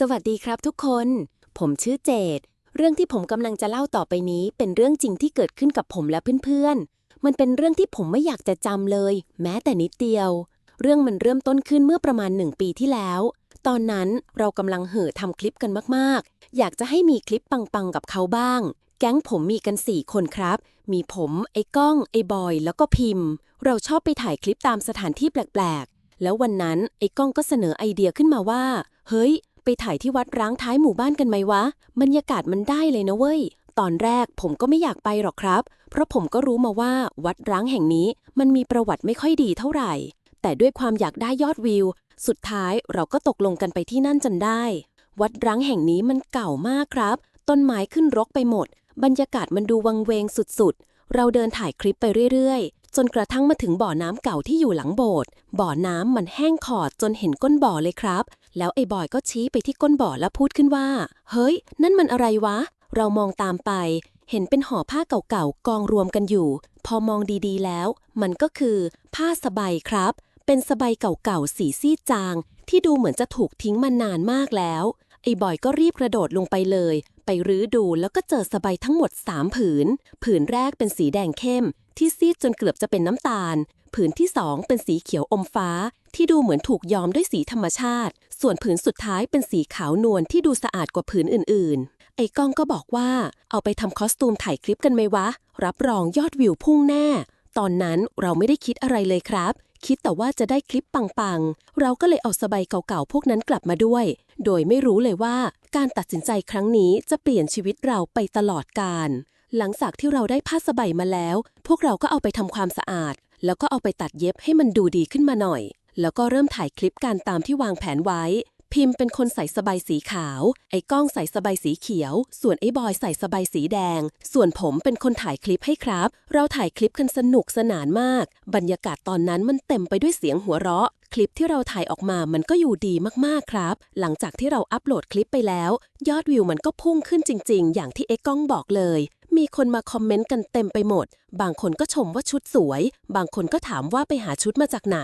สวัสดีครับทุกคน ผมชื่อเจด เรื่องที่ผมกำลังจะเล่าต่อไปนี้ เป็นเรื่องจริงที่เกิดขึ้นกับผมและเพื่อนๆ มันเป็นเรื่องที่ผมไม่อยากจะจำเลย แม้แต่นิดเดียว เรื่องมันเริ่มต้นขึ้นเมื่อประมาณหนึ่งปีที่แล้ว ตอนนั้นเรากำลังเห่อทำคลิปกันมากๆ อยากจะให้มีคลิปปังๆ กับเขาบ้าง แก๊งผมมีกันสี่คนครับ มีผม ไอ้ก้อง ไอ้บอย แล้วก็พิมพ์ เราชอบไปถ่ายคลิปตามสถานที่แปลกๆ แล้ววันนั้นไอ้ก้องก็เสนอไอเดียขึ้นมาว่า เฮ้ย ไปถ่ายที่วัดร้างท้ายหมู่บ้านกันไหมวะ บรรยากาศมันได้เลยนะเว้ย ตอนแรกผมก็ไม่อยากไปหรอกครับ เพราะผมก็รู้มาว่าวัดร้างแห่งนี้ มันมีประวัติไม่ค่อยดีเท่าไหร่ แต่ด้วยความอยากได้ยอดวิว สุดท้ายเราก็ตกลงกันไปที่นั่นจนได้ วัดร้างแห่งนี้มันเก่ามากครับ ต้นไม้ขึ้นรกไปหมด บรรยากาศมันดูวังเวงสุดๆ เราเดินถ่ายคลิปไปเรื่อยๆ จนกระทั่งมาถึงบ่อน้ำเก่าที่อยู่หลังโบสถ์บ่อน้ำมันแห้งขอดจนเห็นก้นบ่อเลยครับ แล้วไอ้บอยก็ชี้ไปที่ก้นบ่อแล้วพูดขึ้นว่า เฮ้ย นั่นมันอะไรวะ เรามองตามไป เห็นเป็นห่อผ้าเก่าๆกองรวมกันอยู่ พอมองดีๆแล้ว มันก็คือผ้าสบายครับ เป็นสบายเก่าๆสีซีดจาง ที่ดูเหมือนจะถูกทิ้งมานานมากแล้ว ไอ้บอยก็รีบกระโดดลงไปเลย ไปรื้อดูแล้วก็เจอสบายทั้งหมด 3 ผืน ผืนแรกเป็นสีแดงเข้ม ที่ซีดจนเกือบจะเป็นน้ำตาล ผืนที่2เป็นสีเขียวอมฟ้า ที่ดูเหมือนถูกย้อมด้วยสีธรรมชาติ ส่วนผืนสุดท้ายเป็นสีขาวนวลที่ดูสะอาดกว่าผืนอื่น ๆ ไอ้ก้องก็บอกว่าเอาไปทำคอสตูมถ่ายคลิปกันไหมวะ รับรองยอดวิวพุ่งแน่ ตอนนั้นเราไม่ได้คิดอะไรเลยครับ คิดแต่ว่าจะได้คลิปปังๆ เราก็เลยเอาสบายเก่าๆ พวกนั้นกลับมาด้วย โดยไม่รู้เลยว่าการตัดสินใจครั้งนี้จะเปลี่ยนชีวิตเราไปตลอดกาลหลังจากที่เราได้ผ้าสบายมาแล้ว พวกเราก็เอาไปทำความสะอาด แล้วก็เอาไปตัดเย็บให้มันดูดีขึ้นมาหน่อย แล้วก็เริ่มถ่ายคลิปการตามที่วางแผนไว้ พิมพ์เป็นคนใส่สบายสีขาว ไอ้ก้องใส่สบายสีเขียว ส่วนไอ้บอยใส่สบายสีแดง ส่วนผมเป็นคนถ่ายคลิปให้ครับ เราถ่ายคลิปกันสนุกสนานมาก บรรยากาศตอนนั้นมันเต็มไปด้วยเสียงหัวเราะ คลิปที่เราถ่ายออกมามันก็อยู่ดีมากๆครับ หลังจากที่เราอัปโหลดคลิปไปแล้ว ยอดวิวมันก็พุ่งขึ้นจริง ๆ อย่างที่เอ็กก้องบอกเลย มีคนมาคอมเมนต์กันเต็มไปหมด บางคนก็ชมว่าชุดสวย บางคนก็ถามว่าไปหาชุดมาจากไหน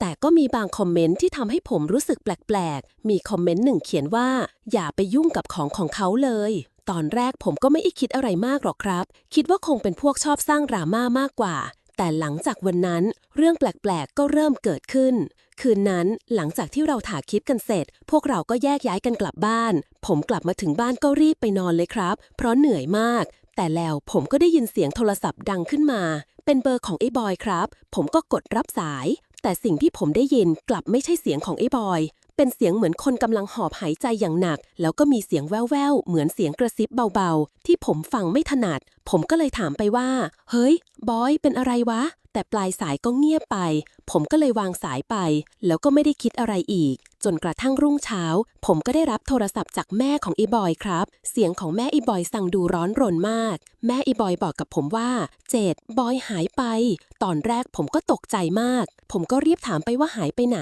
แต่ก็มีบางคอมเมนต์ที่ทำให้ผมรู้สึกแปลกๆ มีคอมเมนต์หนึ่งเขียนว่า อย่าไปยุ่งกับของของเขาเลย ตอนแรกผมก็ไม่ได้คิดอะไรมากหรอกครับ คิดว่าคงเป็นพวกชอบสร้างดราม่ามากกว่า แต่หลังจากวันนั้น เรื่องแปลกๆ ก็เริ่มเกิดขึ้นคืนนั้นหลังจากที่เราถ่ายคลิปกันเสร็จ พวกเราก็แยกย้ายกันกลับบ้าน ผมกลับมาถึงบ้านก็รีบไปนอนเลยครับ เพราะเหนื่อยมาก แต่แล้วผมก็ได้ยินเสียงโทรศัพท์ดังขึ้นมา เป็นเบอร์ของไอ้บอยครับ ผมก็กดรับสาย แต่สิ่งที่ผมได้ยินกลับไม่ใช่เสียงของไอ้บอย เป็นเสียงเหมือนคนกำลังหอบหายใจอย่างหนัก แล้วก็มีเสียงแว่วๆ เหมือนเสียงกระซิบเบาๆ ที่ผมฟังไม่ถนัด ผมก็เลยถามไปว่า เฮ้ย บอย เป็นอะไรวะ แต่ปลายสายก็เงียบไป ผมก็เลยวางสายไป แล้วก็ไม่ได้คิดอะไรอีก จนกระทั่งรุ่งเช้า ผมก็ได้รับโทรศัพท์จากแม่ของอีบอยครับ เสียงของแม่อีบอยสั่งดูร้อนรนมาก แม่อีบอยบอกกับผมว่า เจดบอยหายไป ตอนแรกผมก็ตกใจมาก ผมก็รีบถามไปว่าหายไปไหน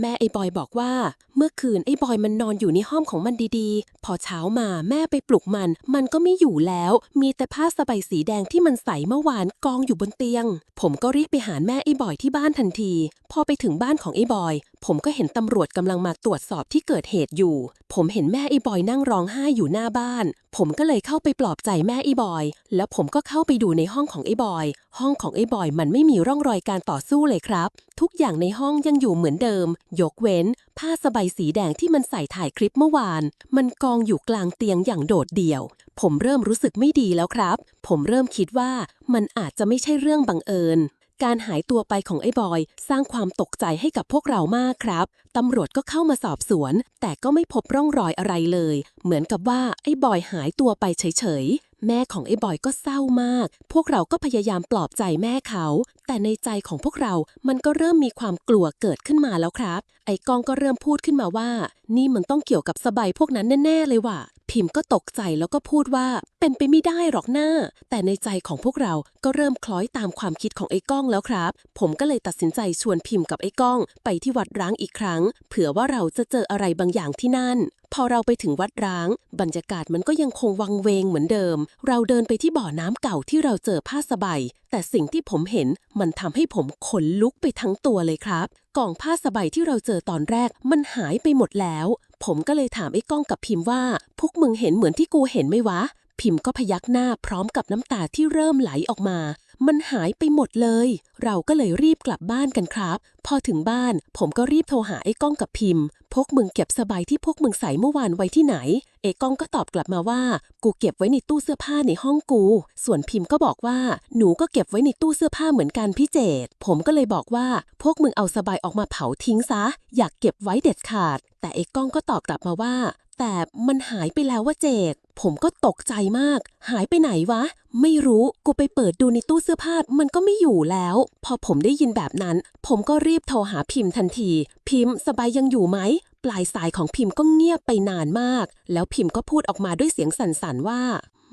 แม่ไอ้บอยบอกว่า เมื่อคืนไอ้บอยมันนอนอยู่ในห้องของมันดีๆ พอเช้ามาแม่ไปปลุกมัน มันก็ไม่อยู่แล้ว มีแต่ผ้าสบายสีแดงที่มันใส่เมื่อวานกองอยู่บนเตียง ผมก็รีบไปหาแม่ไอ้บอยที่บ้านทันที พอไปถึงบ้านของไอ้บอย ผมก็เห็นตำรวจกำลังมาตรวจสอบที่เกิดเหตุอยู่ ผมเห็นแม่ไอ้บอยนั่งร้องไห้อยู่หน้าบ้าน ผมก็เลยเข้าไปปลอบใจแม่ไอ้บอย แล้วผมก็เข้าไปดูในห้องของไอ้บอย ห้องของไอ้บอยมันไม่มีร่องรอยการต่อสู้เลยครับ ทุกอย่างในห้องยังอยู่เหมือนเดิมยกเว้น ผ้าสบายสีแดงที่มันใส่ถ่ายคลิปเมื่อวาน มันกองอยู่กลางเตียงอย่างโดดเดี่ยว ผมเริ่มรู้สึกไม่ดีแล้วครับ ผมเริ่มคิดว่ามันอาจจะไม่ใช่เรื่องบังเอิญ การหายตัวไปของไอ้บอย สร้างความตกใจให้กับพวกเรามากครับ ตำรวจก็เข้ามาสอบสวน แต่ก็ไม่พบร่องรอยอะไรเลย เหมือนกับว่าไอ้บอยหายตัวไปเฉยๆ แม่ของไอ้บอยก็เศร้ามาก พวกเราก็พยายามปลอบใจแม่เขา แต่ในใจของพวกเรา มันก็เริ่มมีความกลัวเกิดขึ้นมาแล้วครับ ไอ้กองก็เริ่มพูดขึ้นมาว่า นี่มันต้องเกี่ยวกับสบายพวกนั้นแน่ ๆ เลยว่ะ พิมพ์ก็ตกใจแล้วก็พูดว่าเป็นไปไม่ได้หรอกหน้า แต่ในใจของพวกเราก็เริ่มคล้อยตามความคิดของไอ้ก้องแล้วครับ ผมก็เลยตัดสินใจชวนพิมพ์กับไอ้ก้อง ไปที่วัดร้างอีกครั้ง เผื่อว่าเราจะเจออะไรบางอย่างที่นั่นพอเราไปถึงวัดร้าง บรรยากาศมันก็ยังคงวังเวงเหมือนเดิม เราเดินไปที่บ่อน้ำเก่าที่เราเจอผ้าสบายแต่สิ่งที่ผมเห็นมันทำให้ผมขนลุกไปทั้งตัวเลยครับกล่องผ้าสบายที่เราเจอตอนแรกมันหายไปหมดแล้ว ผมก็เลยถามไอ้ก้องกับพิมพ์ว่า พวกมึงเห็นเหมือนที่กูเห็นไหมวะ พิมพ์ก็พยักหน้าพร้อมกับน้ำตาที่เริ่มไหลออกมา มันหายไปหมดเลย เราก็เลยรีบกลับบ้านกันครับ พอถึงบ้าน ผมก็รีบโทรหาไอ้ก้องกับพิมพ์ พวกมึงเก็บสบายที่พวกมึงใส่เมื่อวานไว้ที่ไหน เอกก้องก็ตอบกลับมาว่า กูเก็บไว้ในตู้เสื้อผ้าในห้องกู ส่วนพิมพ์ก็บอกว่า หนูก็เก็บไว้ในตู้เสื้อผ้าเหมือนกันพี่เจดผมก็เลยบอกว่า พวกมึงเอาสบายออกมาเผาทิ้งซะ อยากเก็บไว้เด็ดขาด แต่เอกก้องก็ตอบกลับมาว่า แต่มันหายไปแล้วว่าเจดผมก็ตกใจมาก หายไปไหนวะ ไม่รู้ กูไปเปิดดูในตู้เสื้อผ้ามันก็ไม่อยู่แล้ว พอผมได้ยินแบบนั้น ผมก็รีบโทรหาพิมพ์ทันที พิมพ์สบายยังอยู่ไหม ปลายสายของพิมพ์ก็เงียบไปนานมาก แล้วพิมพ์ก็พูดออกมาด้วยเสียงสั่นๆว่า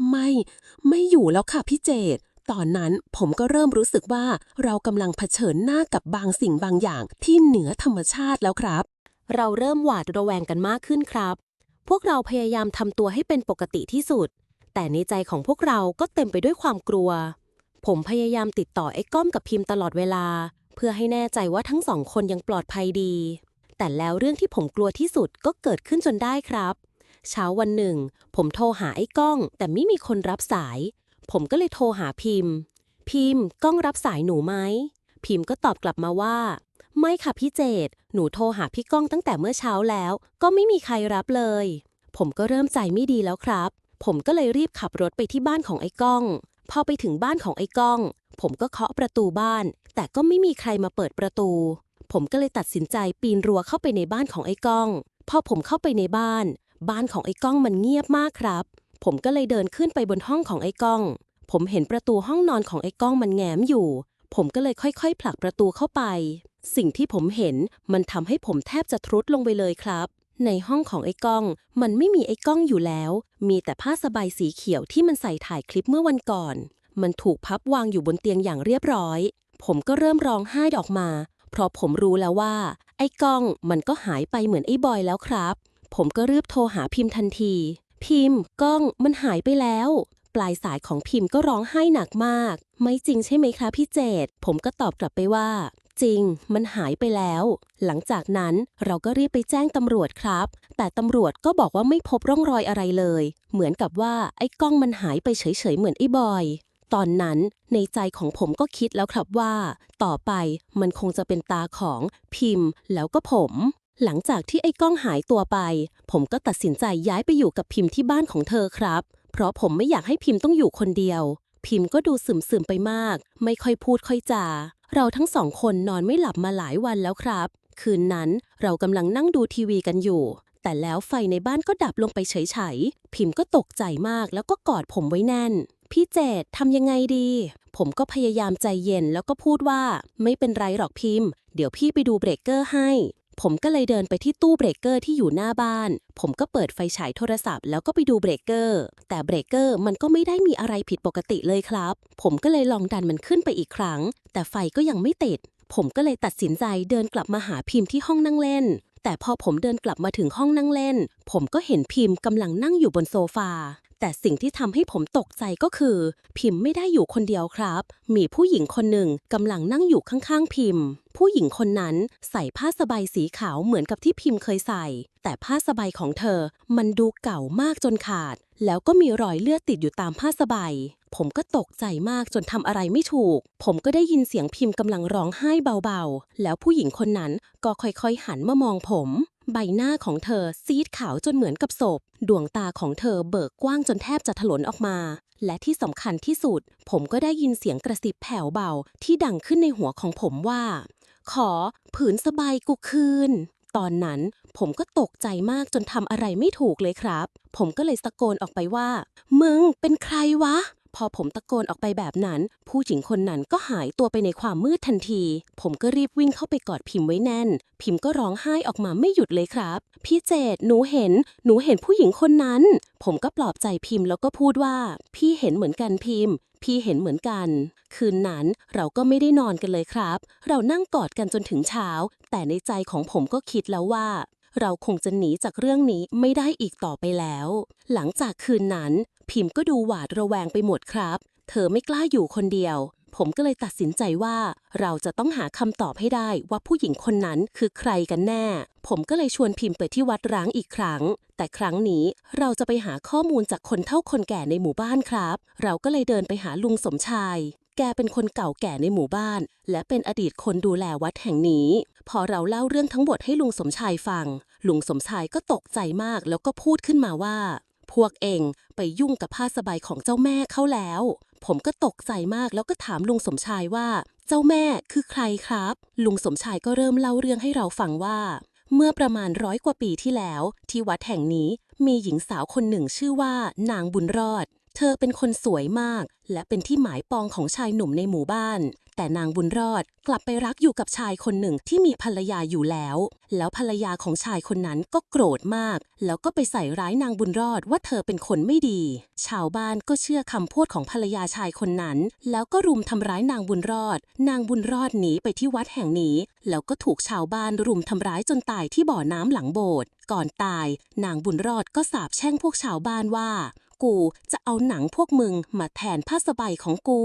ไม่ ไม่อยู่แล้วค่ะพี่เจดตอนนั้นผมก็เริ่มรู้สึกว่าเรากำลังเผชิญหน้ากับบางสิ่งบางอย่างที่เหนือธรรมชาติแล้วครับ เราเริ่มหวาดระแวงกันมากขึ้นครับ พวกเราพยายามทำตัวให้เป็นปกติที่สุด แต่ในใจของพวกเราก็เต็มไปด้วยความกลัว ผมพยายามติดต่อไอ้ก้อมกับพิมพ์ตลอดเวลา เพื่อให้แน่ใจว่าทั้งสองคนยังปลอดภัยดี แต่แล้วเรื่องที่ผมกลัวที่สุดก็เกิดขึ้นจนได้ครับ เช้าวันหนึ่ง ผมโทรหาไอ้ก้อง แต่ไม่มีคนรับสาย ผมก็เลยโทรหาพิมพ์ พิมพ์ก้องรับสายหนูไหมพิมพ์ก็ตอบกลับมาว่า ไม่ค่ะพี่เจดหนูโทรหาพี่ก้องตั้งแต่เมื่อเช้าแล้ว ก็ไม่มีใครรับเลย ผมก็เริ่มใจไม่ดีแล้วครับ ผมก็เลยรีบขับรถไปที่บ้านของไอ้ก้อง พอไปถึงบ้านของไอ้ก้อง ผมก็เคาะประตูบ้าน แต่ก็ไม่มีใครมาเปิดประตู ผมก็เลยตัดสินใจปีนรั้วเข้าไปในบ้านของไอ้ก้อง พอผมเข้าไปในบ้าน บ้านของไอ้ก้องมันเงียบมากครับ ผมก็เลยเดินขึ้นไปบนห้องของไอ้ก้อง ผมเห็นประตูห้องนอนของไอ้ก้องมันแง้มอยู่ ผมก็เลยค่อยๆ ผลักประตูเข้าไป สิ่งที่ผมเห็นมันทำให้ผมแทบจะทรุดลงไปเลยครับ ในห้องของไอ้ก้อง มันไม่มีไอ้ก้องอยู่แล้ว มีแต่ผ้าสบายสีเขียวที่มันใส่ถ่ายคลิปเมื่อวันก่อน มันถูกพับวางอยู่บนเตียงอย่างเรียบร้อย ผมก็เริ่มร้องไห้ออกมา เพราะผมรู้แล้วว่า ไอ้ก้องมันก็หายไปเหมือนไอ้บอยแล้วครับ ผมก็รีบโทรหาพิมพ์ทันที พิมพ์ก้องมันหายไปแล้ว ปลายสายของพิมพ์ก็ร้องไห้หนักมาก ไม่จริงใช่ไหมคะพี่เจดผมก็ตอบกลับไปว่า จริง มันหายไปแล้ว หลังจากนั้นเราก็รีบไปแจ้งตำรวจครับ แต่ตำรวจก็บอกว่าไม่พบร่องรอยอะไรเลย เหมือนกับว่าไอ้กล้องมันหายไปเฉยๆเหมือนไอ้บอยตอนนั้นในใจของผมก็คิดแล้วครับว่า ต่อไปมันคงจะเป็นตาของพิมพ์แล้วก็ผม หลังจากที่ไอ้กล้องหายตัวไป ผมก็ตัดสินใจย้ายไปอยู่กับพิมพ์ที่บ้านของเธอครับ ราะผมไม่อยากให้พิมพ์ต้องอยู่คนเดียว พิมพ์ก็ดูซึมๆไปมาก ไม่ค่อยพูดค่อยจา เราทั้งสองคนนอนไม่หลับมาหลายวันแล้วครับ คืนนั้นเรากำลังนั่งดูทีวีกันอยู่ แต่แล้วไฟในบ้านก็ดับลงไปเฉยๆ พิมพ์ก็ตกใจมากแล้วก็กอดผมไว้แน่น พี่เจดทำยังไงดี ผมก็พยายามใจเย็นแล้วก็พูดว่า ไม่เป็นไรหรอกพิมพ์ เดี๋ยวพี่ไปดูเบรกเกอร์ให้ ผมก็เลยเดินไปที่ตู้เบรกเกอร์ที่อยู่หน้าบ้าน ผมก็เปิดไฟฉายโทรศัพท์แล้วก็ไปดูเบรกเกอร์ แต่เบรกเกอร์มันก็ไม่ได้มีอะไรผิดปกติเลยครับ ผมก็เลยลองดันมันขึ้นไปอีกครั้ง แต่ไฟก็ยังไม่ติด ผมก็เลยตัดสินใจเดินกลับมาหาพิมพ์ที่ห้องนั่งเล่น แต่พอผมเดินกลับมาถึงห้องนั่งเล่น ผมก็เห็นพิมพ์กำลังนั่งอยู่บนโซฟา แต่สิ่งที่ทำให้ผมตกใจก็คือ พิมพ์ไม่ได้อยู่คนเดียวครับ มีผู้หญิงคนหนึ่งกำลังนั่งอยู่ข้างๆพิมพ์ ผู้หญิงคนนั้นใส่ผ้าสบายสีขาวเหมือนกับที่พิมพ์เคยใส่ แต่ผ้าสบายของเธอ มันดูเก่ามากจนขาด แล้วก็มีรอยเลือดติดอยู่ตามผ้าสบายผมก็ตกใจมากจนทำอะไรไม่ถูก ผมก็ได้ยินเสียงพิมพ์กำลังร้องไห้เบาๆ แล้วผู้หญิงคนนั้นก็ค่อยๆหันมามองผม ใบหน้าของเธอซีดขาวจนเหมือนกับศพ ดวงตาของเธอเบิกกว้างจนแทบจะถลนออกมา และที่สำคัญที่สุด ผมก็ได้ยินเสียงกระซิบแผ่วเบาที่ดังขึ้นในหัวของผมว่า ขอ ผืนสบายกูคืน ตอนนั้นผมก็ตกใจมากจนทำอะไรไม่ถูกเลยครับ ผมก็เลยตะโกนออกไปว่า มึงเป็นใครวะ พอผมตะโกนออกไปแบบนั้น ผู้หญิงคนนั้นก็หายตัวไปในความมืดทันที ผมก็รีบวิ่งเข้าไปกอดพิมพ์ไว้แน่น พิมพ์ก็ร้องไห้ออกมาไม่หยุดเลยครับ พี่เจดหนูเห็น หนูเห็นผู้หญิงคนนั้น ผมก็ปลอบใจพิมพ์แล้วก็พูดว่า พี่เห็นเหมือนกันพิมพ์พี่เห็นเหมือนกัน คืนนั้นเราก็ไม่ได้นอนกันเลยครับ เรานั่งกอดกันจนถึงเช้า แต่ในใจของผมก็คิดแล้วว่า เราคงจะหนีจากเรื่องนี้ไม่ได้อีกต่อไปแล้ว หลังจากคืนนั้น พิมพ์ก็ดูหวาดระแวงไปหมดครับ เธอไม่กล้าอยู่คนเดียว ผมก็เลยตัดสินใจว่า เราจะต้องหาคำตอบให้ได้ว่าผู้หญิงคนนั้นคือใครกันแน่ ผมก็เลยชวนพิมพ์ไปที่วัดร้างอีกครั้ง แต่ครั้งนี้เราจะไปหาข้อมูลจากคนเฒ่าคนแก่ในหมู่บ้านครับ เราก็เลยเดินไปหาลุงสมชาย แกเป็นคนเก่าแก่ในหมู่บ้าน และเป็นอดีตคนดูแลวัดแห่งนี้ พอเราเล่าเรื่องทั้งหมดให้ลุงสมชายฟัง ลุงสมชายก็ตกใจมากแล้วก็พูดขึ้นมาว่า พวกเองไปยุ่งกับผ้าสบายของเจ้าแม่เขาแล้ว ผมก็ตกใจมากแล้วก็ถามลุงสมชายว่า เจ้าแม่คือใครครับ ลุงสมชายก็เริ่มเล่าเรื่องให้เราฟังว่า เมื่อประมาณร้อยกว่าปีที่แล้ว ที่วัดแห่งนี้มีหญิงสาวคนหนึ่งชื่อว่า นางบุญรอด เธอเป็นคนสวยมาก และเป็นที่หมายปองของชายหนุ่มในหมู่บ้าน แต่นางบุญรอดกลับไปรักอยู่กับชายคนหนึ่งที่มีภรรยาอยู่แล้ว แล้วภรรยาของชายคนนั้นก็โกรธมาก แล้วก็ไปใส่ร้ายนางบุญรอดว่าเธอเป็นคนไม่ดี ชาวบ้านก็เชื่อคำพูดของภรรยาชายคนนั้น แล้วก็รุมทำร้ายนางบุญรอด นางบุญรอดหนีไปที่วัดแห่งนี้ แล้วก็ถูกชาวบ้านรุมทำร้ายจนตายที่บ่อน้ำหลังโบสถ์ก่อนตาย นางบุญรอดก็สาปแช่งพวกชาวบ้านว่า กูจะเอาหนังพวกมึงมาแทนผ้าสบายของกู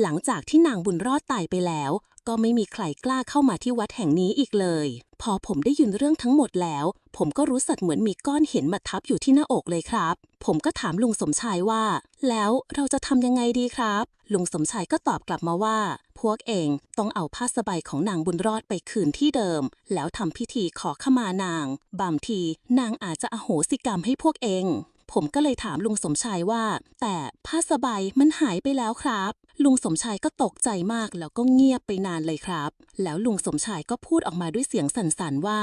หลังจากที่นางบุญรอดตายไปแล้ว ก็ไม่มีใครกล้าเข้ามาที่วัดแห่งนี้อีกเลย พอผมได้ยินเรื่องทั้งหมดแล้ว ผมก็รู้สึกเหมือนมีก้อนเหินมาทับอยู่ที่หน้าอกเลยครับ ผมก็ถามลุงสมชายว่า แล้วเราจะทำยังไงดีครับ ลุงสมชายก็ตอบกลับมาว่า พวกเองต้องเอาผ้าสบายของนางบุญรอดไปคืนที่เดิม แล้วทำพิธีขอขมานาง บางทีนางอาจจะอโหสิกรรมให้พวกเอง ผมก็เลยถามลุงสมชายว่า แต่ผ้าสบายมันหายไปแล้วครับ ลุงสมชายก็ตกใจมากแล้วก็เงียบไปนานเลยครับ แล้วลุงสมชายก็พูดออกมาด้วยเสียงสั่นๆว่า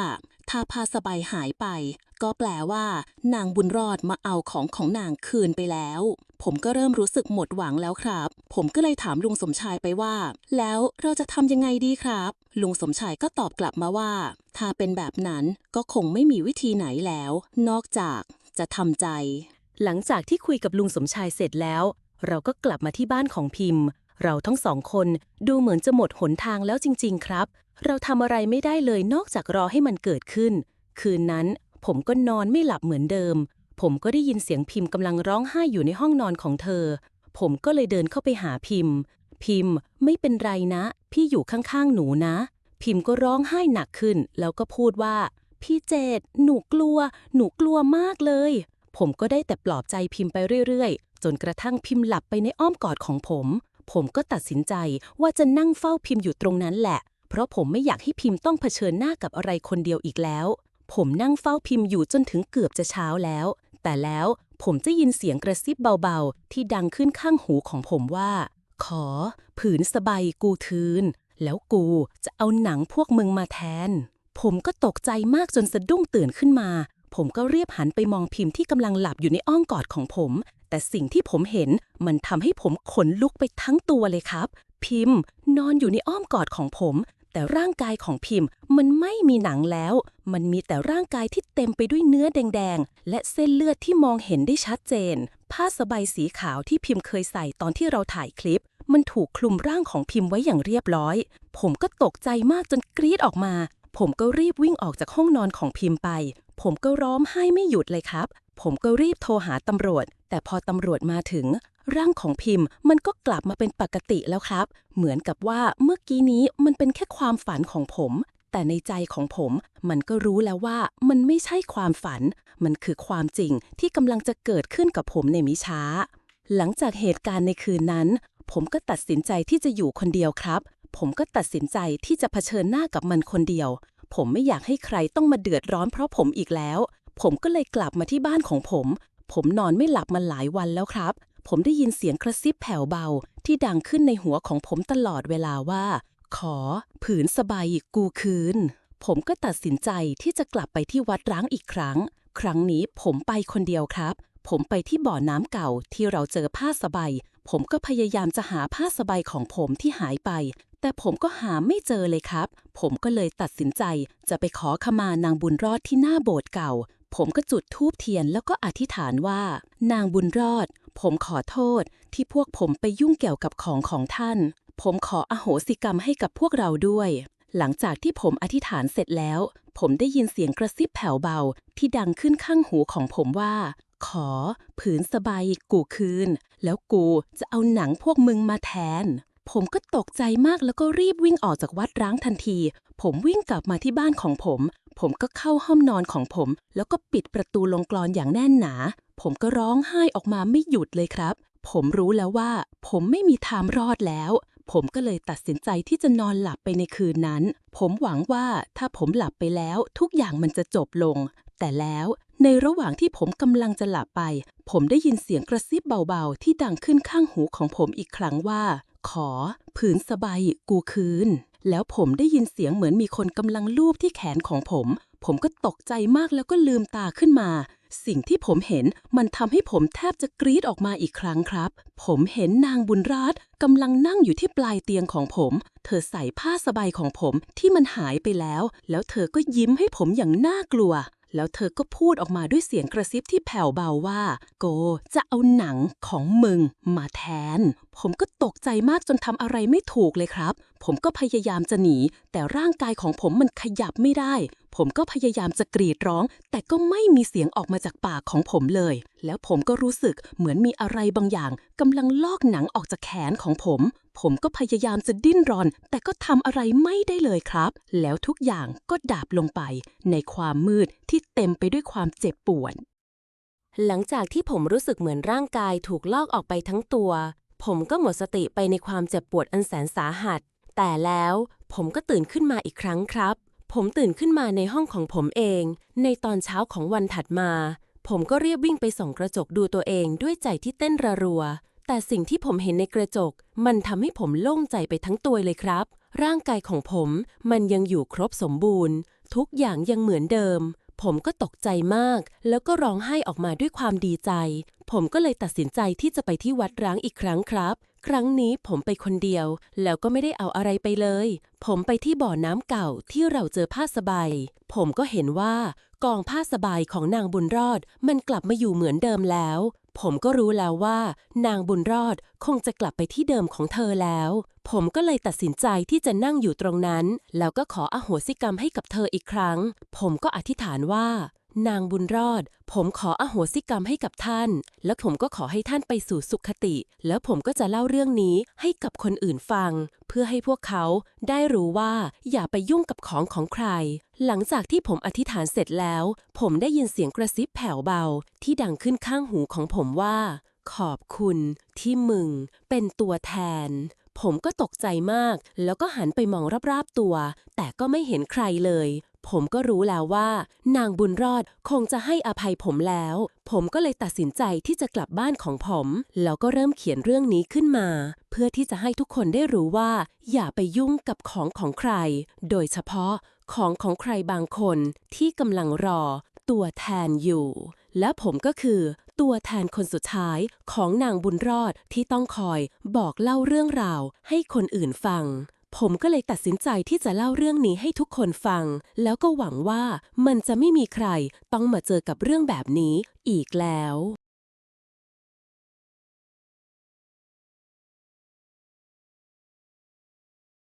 ถ้าผ้าสบายหายไป ก็แปลว่า นางบุญรอดมาเอาของของนางคืนไปแล้ว ผมก็เริ่มรู้สึกหมดหวังแล้วครับ ผมก็เลยถามลุงสมชายไปว่า แล้วเราจะทำยังไงดีครับ ลุงสมชายก็ตอบกลับมาว่า ถ้าเป็นแบบนั้นก็คงไม่มีวิธีไหนแล้ว นอกจาก จะทำใจ หลังจากที่คุยกับลุงสมชายเสร็จแล้ว เราก็กลับมาที่บ้านของพิมพ์ เราทั้งสองคนดูเหมือนจะหมดหนทางแล้วจริง ๆ ครับ เราทำอะไรไม่ได้เลยนอกจากรอให้มันเกิดขึ้น คืนนั้นผมก็นอนไม่หลับเหมือนเดิม ผมก็ได้ยินเสียงพิมพ์กำลังร้องไห้อยู่ในห้องนอนของเธอ ผมก็เลยเดินเข้าไปหาพิมพ์ พิมพ์ไม่เป็นไรนะ พี่อยู่ข้างๆหนูนะ พิมพ์ก็ร้องไห้หนักขึ้น แล้วก็พูดว่า พี่เจดหนูกลัว หนูกลัวมากเลย ผมก็ได้แต่ปลอบใจพิมพ์ไปเรื่อยๆ จนกระทั่งพิมพ์หลับไปในอ้อมกอดของผม ผมก็ตัดสินใจว่าจะนั่งเฝ้าพิมพ์อยู่ตรงนั้นแหละ เพราะผมไม่อยากให้พิมพ์ต้องเผชิญหน้ากับอะไรคนเดียวอีกแล้ว ผมนั่งเฝ้าพิมพ์อยู่จนถึงเกือบจะเช้าแล้ว แต่แล้วผมจะยินเสียงกระซิบเบาๆ ที่ดังขึ้นข้างหูของผมว่า ขอ ผืนสบายกูทืน แล้วกูจะเอาหนังพวกมึงมาแทน ผมก็ตกใจมากจนสะดุ้งตื่นขึ้นมา ผมก็เรียบหันไปมองพิมพ์ที่กำลังหลับอยู่ในอ้อมกอดของผม แต่สิ่งที่ผมเห็นมันทำให้ผมขนลุกไปทั้งตัวเลยครับ พิมพ์ นอนอยู่ในอ้อมกอดของผม แต่ร่างกายของพิมพ์มันไม่มีหนังแล้ว มันมีแต่ร่างกายที่เต็มไปด้วยเนื้อแดงๆ และเส้นเลือดที่มองเห็นได้ชัดเจน ผ้าสบายสีขาวที่พิมพ์เคยใส่ตอนที่เราถ่ายคลิปมันถูกคลุมร่างของพิมพ์ไว้อย่างเรียบร้อย ผมก็ตกใจมากจนกรีดออกมา ผมก็รีบวิ่งออกจากห้องนอนของพิมพ์ไป ผมก็ร้องไห้ไม่หยุดเลยครับ ผมก็รีบโทรหาตำรวจ แต่พอตำรวจมาถึง ร่างของพิมพ์มันก็กลับมาเป็นปกติแล้วครับ เหมือนกับว่าเมื่อกี้นี้มันเป็นแค่ความฝันของผม แต่ในใจของผมมันก็รู้แล้วว่ามันไม่ใช่ความฝัน มันคือความจริงที่กำลังจะเกิดขึ้นกับผมในมิช้า หลังจากเหตุการณ์ในคืนนั้น ผมก็ตัดสินใจที่จะอยู่คนเดียวครับ ผมก็ตัดสินใจที่จะเผชิญหน้ากับมันคนเดียว ผมไม่อยากให้ใครต้องมาเดือดร้อนเพราะผมอีกแล้ว ผมก็เลยกลับมาที่บ้านของผม ผมนอนไม่หลับมาหลายวันแล้วครับ ผมได้ยินเสียงกระซิบแผ่วเบา ที่ดังขึ้นในหัวของผมตลอดเวลาว่า ขอ ผืนสบายกูคืน ผมก็ตัดสินใจที่จะกลับไปที่วัดร้างอีกครั้ง ครั้งนี้ผมไปคนเดียวครับ ผมไปที่บ่อน้ำเก่าที่เราเจอผ้าสบาย ผมก็พยายามจะหาผ้าสบายของผมที่หายไป แต่ผมก็หาไม่เจอเลยครับ ผมก็เลยตัดสินใจจะไปขอขมานางบุญรอดที่หน้าโบสถ์เก่า ผมก็จุดธูปเทียนแล้วก็อธิษฐานว่า นางบุญรอด ผมขอโทษที่พวกผมไปยุ่งเกี่ยวกับของของท่าน ผมขออโหสิกรรมให้กับพวกเราด้วย หลังจากที่ผมอธิษฐานเสร็จแล้ว ผมได้ยินเสียงกระซิบแผ่วเบาที่ดังขึ้นข้างหูของผมว่า ขอ ผืนสบายกูคืน แล้วกูจะเอาหนังพวกมึงมาแทน ผมก็ตกใจมากแล้วก็รีบวิ่งออกจากวัดร้างทันที ผมวิ่งกลับมาที่บ้านของผม ผมก็เข้าห้องนอนของผม แล้วก็ปิดประตูลงกลอนอย่างแน่นหนา ผมก็ร้องไห้ออกมาไม่หยุดเลยครับ ผมรู้แล้วว่า ผมไม่มีทางรอดแล้วผมก็เลยตัดสินใจที่จะนอนหลับไปในคืนนั้น ผมหวังว่าถ้าผมหลับไปแล้วทุกอย่างมันจะจบลง แต่แล้ว ในระหว่างที่ผมกำลังจะหลับไป ผมได้ยินเสียงกระซิบเบาๆ ที่ดังขึ้นข้างหูของผมอีกครั้งว่า ขอ ผืนสบายกูคืน แล้วผมได้ยินเสียงเหมือนมีคนกำลังลูบที่แขนของผม ผมก็ตกใจมากแล้วก็ลืมตาขึ้นมา สิ่งที่ผมเห็นมันทำให้ผมแทบจะกรีดออกมาอีกครั้งครับ ผมเห็นนางบุญราชกำลังนั่งอยู่ที่ปลายเตียงของผม เธอใส่ผ้าสบายของผมที่มันหายไปแล้ว แล้วเธอก็ยิ้มให้ผมอย่างน่ากลัว แล้วเธอก็พูดออกมาด้วยเสียงกระซิบที่แผ่วเบาว่า โกจะเอาหนังของมึงมาแทน ผมก็ตกใจมากจนทำอะไรไม่ถูกเลยครับ ผมก็พยายามจะหนี แต่ร่างกายของผมมันขยับไม่ได้ ผมก็พยายามจะกรีดร้อง แต่ก็ไม่มีเสียงออกมาจากปากของผมเลย แล้วผมก็รู้สึกเหมือนมีอะไรบางอย่างกำลังลอกหนังออกจากแขนของผม ผมก็พยายามจะดิ้นรอน แต่ก็ทำอะไรไม่ได้เลยครับ แล้วทุกอย่างก็ดาบลงไป ในความมืดที่เต็มไปด้วยความเจ็บปวดหลังจากที่ผมรู้สึกเหมือนร่างกายถูกลอกออกไปทั้งตัว ผมก็หมดสติไปในความเจ็บปวดอันแสนสาหัส แต่แล้วผมก็ตื่นขึ้นมาอีกครั้งครับ ผมตื่นขึ้นมาในห้องของผมเอง ในตอนเช้าของวันถัดมา ผมก็เรียบวิ่งไปส่องกระจกดูตัวเองด้วยใจที่เต้นระรัว แต่สิ่งที่ผมเห็นในกระจก มันทำให้ผมโล่งใจไปทั้งตัวเลยครับ ร่างกายของผมมันยังอยู่ครบสมบูรณ์ ทุกอย่างยังเหมือนเดิม ผมก็ตกใจมาก แล้วก็ร้องไห้ออกมาด้วยความดีใจ ผมก็เลยตัดสินใจที่จะไปที่วัดร้างอีกครั้งครับ ครั้งนี้ผมไปคนเดียว แล้วก็ไม่ได้เอาอะไรไปเลย ผมไปที่บ่อน้ำเก่าที่เราเจอผ้าสบาย ผมก็เห็นว่ากองผ้าสบายของนางบุญรอด มันกลับมาอยู่เหมือนเดิมแล้ว ผมก็รู้แล้วว่า นางบุญรอดคงจะกลับไปที่เดิมของเธอแล้ว ผมก็เลยตัดสินใจที่จะนั่งอยู่ตรงนั้น แล้วก็ขออโหสิกรรมให้กับเธออีกครั้ง ผมก็อธิษฐานว่า นางบุญรอด ผมขออโหสิกรรมให้กับท่าน แล้วผมก็ขอให้ท่านไปสู่สุขติ แล้วผมก็จะเล่าเรื่องนี้ให้กับคนอื่นฟัง เพื่อให้พวกเขาได้รู้ว่าอย่าไปยุ่งกับของของใคร หลังจากที่ผมอธิษฐานเสร็จแล้ว ผมได้ยินเสียงกระซิบแผ่วเบา ที่ดังขึ้นข้างหูของผมว่า ขอบคุณที่มึง เป็นตัวแทนผมก็ตกใจมาก แล้วก็หันไปมองรอบๆตัว แต่ก็ไม่เห็นใครเลย ผมก็รู้แล้วว่า นางบุญรอดคงจะให้อภัยผมแล้ว ผมก็เลยตัดสินใจที่จะกลับบ้านของผม แล้วก็เริ่มเขียนเรื่องนี้ขึ้นมา เพื่อที่จะให้ทุกคนได้รู้ว่า อย่าไปยุ่งกับของของใคร โดยเฉพาะของของใครบางคนที่กำลังรอ ตัวแทนอยู่ และผมก็คือ ตัวแทนคนสุดท้ายของนางบุญรอดที่ต้องคอยบอกเล่าเรื่องราวให้คนอื่นฟัง ผมก็เลยตัดสินใจที่จะเล่าเรื่องนี้ให้ทุกคนฟัง แล้วก็หวังว่ามันจะไม่มีใครต้องมาเจอกับเรื่องแบบนี้อีกแล้ว